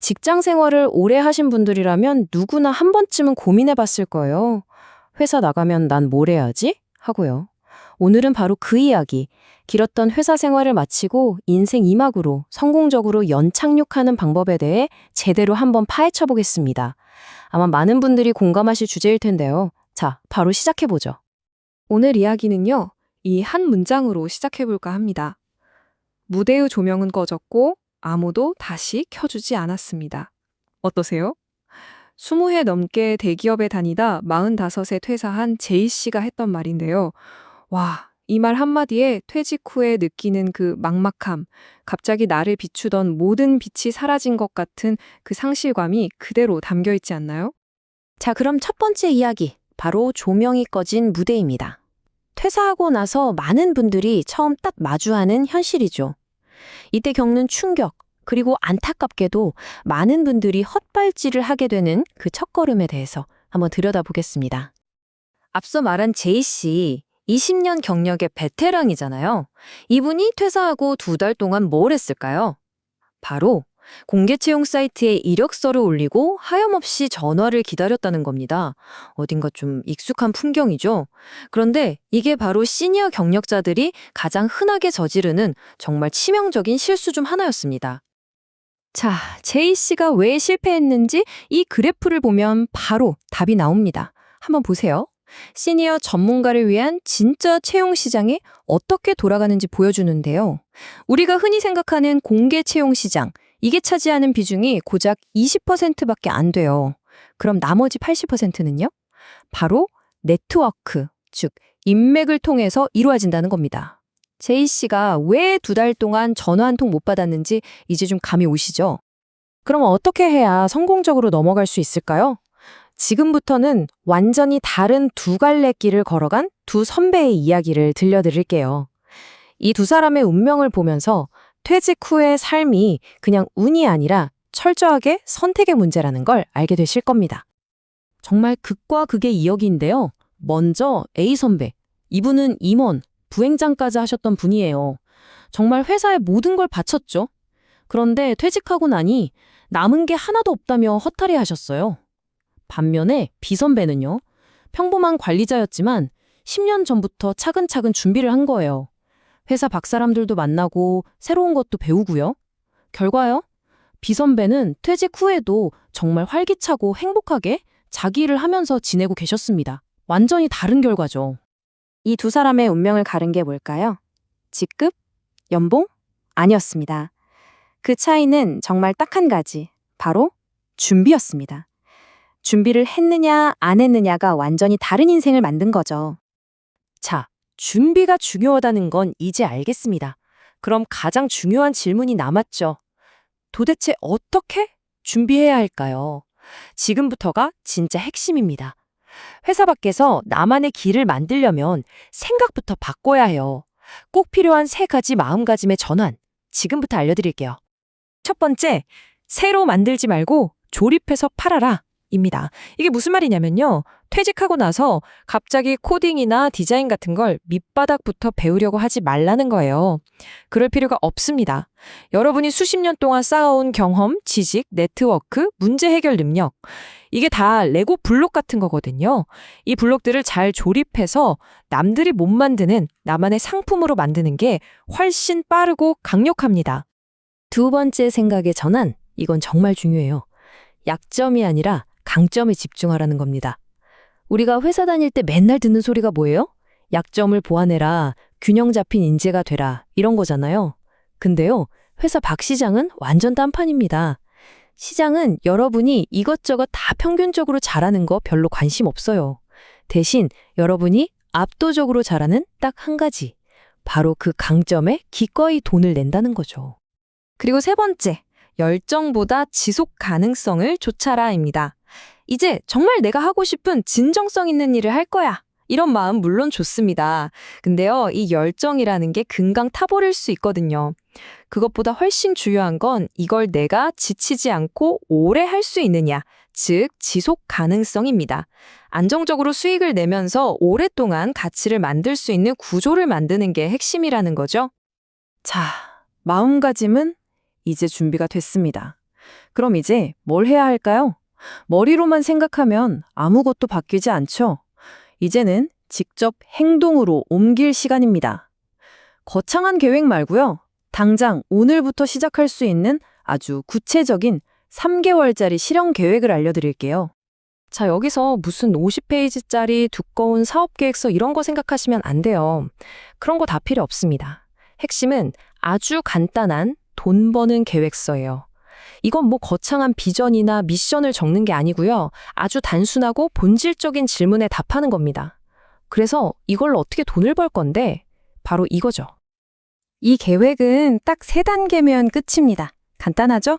직장 생활을 오래 하신 분들이라면 누구나 한 번쯤은 고민해 봤을 거예요. 회사 나가면 난 뭘 해야지? 하고요. 오늘은 바로 그 이야기. 길었던 회사 생활을 마치고 인생 이막으로 성공적으로 연착륙하는 방법에 대해 제대로 한번 파헤쳐 보겠습니다. 아마 많은 분들이 공감하실 주제일 텐데요. 자, 바로 시작해 보죠. 오늘 이야기는요, 이 한 문장으로 시작해 볼까 합니다. 무대의 조명은 꺼졌고 아무도 다시 켜주지 않았습니다. 어떠세요? 20해 넘게 대기업에 다니다 45에 퇴사한 제이 씨가 했던 말인데요. 와, 이 말 한마디에 퇴직 후에 느끼는 그 막막함, 갑자기 나를 비추던 모든 빛이 사라진 것 같은 그 상실감이 그대로 담겨 있지 않나요? 자, 그럼 첫 번째 이야기. 바로 조명이 꺼진 무대입니다. 퇴사하고 나서 많은 분들이 처음 딱 마주하는 현실이죠. 이때 겪는 충격, 그리고 안타깝게도 많은 분들이 헛발질을 하게 되는 그 첫걸음에 대해서 한번 들여다보겠습니다. 앞서 말한 제이 씨, 20년 경력의 베테랑이잖아요. 이분이 퇴사하고 두 달 동안 뭘 했을까요? 바로 공개 채용 사이트에 이력서를 올리고 하염없이 전화를 기다렸다는 겁니다. 어딘가 좀 익숙한 풍경이죠. 그런데 이게 바로 시니어 경력자들이 가장 흔하게 저지르는 정말 치명적인 실수 중 하나였습니다. 자, 제이 씨가 왜 실패했는지 이 그래프를 보면 바로 답이 나옵니다. 한번 보세요. 시니어 전문가를 위한 진짜 채용 시장이 어떻게 돌아가는지 보여주는데요. 우리가 흔히 생각하는 공개 채용 시장, 이게 차지하는 비중이 고작 20%밖에 안 돼요. 그럼 나머지 80%는요? 바로 네트워크, 즉 인맥을 통해서 이루어진다는 겁니다. 제이 씨가 왜 두 달 동안 전화 한 통 못 받았는지 이제 좀 감이 오시죠? 그럼 어떻게 해야 성공적으로 넘어갈 수 있을까요? 지금부터는 완전히 다른 두 갈래 길을 걸어간 두 선배의 이야기를 들려드릴게요. 이 두 사람의 운명을 보면서 퇴직 후의 삶이 그냥 운이 아니라 철저하게 선택의 문제라는 걸 알게 되실 겁니다. 정말 극과 극의 이야기인데요. 먼저 A 선배. 이분은 임원, 부행장까지 하셨던 분이에요. 정말 회사에 모든 걸 바쳤죠. 그런데 퇴직하고 나니 남은 게 하나도 없다며 허탈해 하셨어요. 반면에 B 선배는요. 평범한 관리자였지만 10년 전부터 차근차근 준비를 한 거예요. 회사 밖 사람들도 만나고 새로운 것도 배우고요. 결과요? B 선배는 퇴직 후에도 정말 활기차고 행복하게 자기 일을 하면서 지내고 계셨습니다. 완전히 다른 결과죠. 이 두 사람의 운명을 가른 게 뭘까요? 직급? 연봉? 아니었습니다. 그 차이는 정말 딱 한 가지. 바로 준비였습니다. 준비를 했느냐, 안 했느냐가 완전히 다른 인생을 만든 거죠. 자, 준비가 중요하다는 건 이제 알겠습니다. 그럼 가장 중요한 질문이 남았죠. 도대체 어떻게 준비해야 할까요? 지금부터가 진짜 핵심입니다. 회사 밖에서 나만의 길을 만들려면 생각부터 바꿔야 해요. 꼭 필요한 세 가지 마음가짐의 전환. 지금부터 알려드릴게요. 첫 번째, 새로 만들지 말고 조립해서 팔아라. 입니다. 이게 무슨 말이냐면요. 퇴직하고 나서 갑자기 코딩이나 디자인 같은 걸 밑바닥부터 배우려고 하지 말라는 거예요. 그럴 필요가 없습니다. 여러분이 수십 년 동안 쌓아온 경험, 지식, 네트워크, 문제 해결 능력. 이게 다 레고 블록 같은 거거든요. 이 블록들을 잘 조립해서 남들이 못 만드는 나만의 상품으로 만드는 게 훨씬 빠르고 강력합니다. 두 번째 생각의 전환. 이건 정말 중요해요. 약점이 아니라 강점에 집중하라는 겁니다. 우리가 회사 다닐 때 맨날 듣는 소리가 뭐예요? 약점을 보완해라, 균형 잡힌 인재가 되라, 이런 거잖아요. 근데요, 회사 박 시장은 완전 딴판입니다. 시장은 여러분이 이것저것 다 평균적으로 잘하는 거 별로 관심 없어요. 대신 여러분이 압도적으로 잘하는 딱 한 가지. 바로 그 강점에 기꺼이 돈을 낸다는 거죠. 그리고 세 번째, 열정보다 지속 가능성을 쫓아라입니다. 이제 정말 내가 하고 싶은 진정성 있는 일을 할 거야. 이런 마음 물론 좋습니다. 근데요, 이 열정이라는 게 금강 타버릴 수 있거든요. 그것보다 훨씬 중요한 건 이걸 내가 지치지 않고 오래 할 수 있느냐, 즉, 지속 가능성입니다. 안정적으로 수익을 내면서 오랫동안 가치를 만들 수 있는 구조를 만드는 게 핵심이라는 거죠. 자, 마음가짐은 이제 준비가 됐습니다. 그럼 이제 뭘 해야 할까요? 머리로만 생각하면 아무것도 바뀌지 않죠. 이제는 직접 행동으로 옮길 시간입니다. 거창한 계획 말고요. 당장 오늘부터 시작할 수 있는 아주 구체적인 3개월짜리 실행 계획을 알려드릴게요. 자, 여기서 무슨 50페이지짜리 두꺼운 사업 계획서 이런 거 생각하시면 안 돼요. 그런 거 다 필요 없습니다. 핵심은 아주 간단한 돈 버는 계획서예요. 이건 뭐 거창한 비전이나 미션을 적는 게 아니고요. 아주 단순하고 본질적인 질문에 답하는 겁니다. 그래서 이걸로 어떻게 돈을 벌 건데 바로 이거죠. 이 계획은 딱 세 단계면 끝입니다. 간단하죠?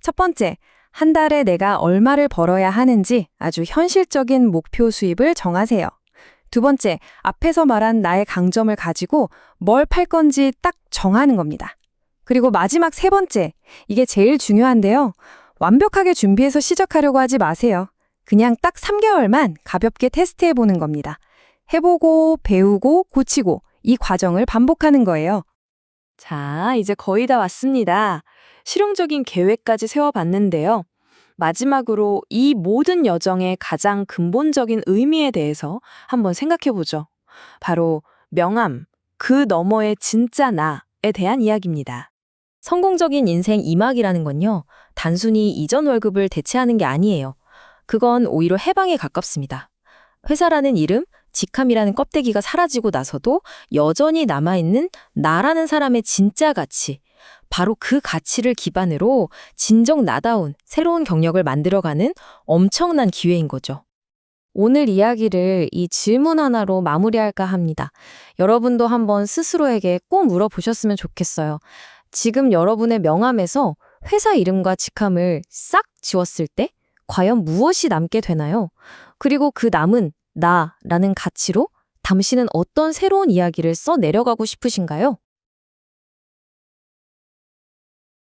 첫 번째, 한 달에 내가 얼마를 벌어야 하는지 아주 현실적인 목표 수입을 정하세요. 두 번째, 앞에서 말한 나의 강점을 가지고 뭘 팔 건지 딱 정하는 겁니다. 그리고 마지막 세 번째, 이게 제일 중요한데요. 완벽하게 준비해서 시작하려고 하지 마세요. 그냥 딱 3개월만 가볍게 테스트해 보는 겁니다. 해보고, 배우고, 고치고, 이 과정을 반복하는 거예요. 자, 이제 거의 다 왔습니다. 실용적인 계획까지 세워봤는데요. 마지막으로 이 모든 여정의 가장 근본적인 의미에 대해서 한번 생각해 보죠. 바로 명함, 그 너머의 진짜 나에 대한 이야기입니다. 성공적인 인생 이막이라는 건요, 단순히 이전 월급을 대체하는 게 아니에요. 그건 오히려 해방에 가깝습니다. 회사라는 이름, 직함이라는 껍데기가 사라지고 나서도 여전히 남아있는 나라는 사람의 진짜 가치, 바로 그 가치를 기반으로 진정 나다운 새로운 경력을 만들어가는 엄청난 기회인 거죠. 오늘 이야기를 이 질문 하나로 마무리할까 합니다. 여러분도 한번 스스로에게 꼭 물어보셨으면 좋겠어요. 지금 여러분의 명함에서 회사 이름과 직함을 싹 지웠을 때 과연 무엇이 남게 되나요? 그리고 그 남은 나라는 가치로 당신은 어떤 새로운 이야기를 써 내려가고 싶으신가요?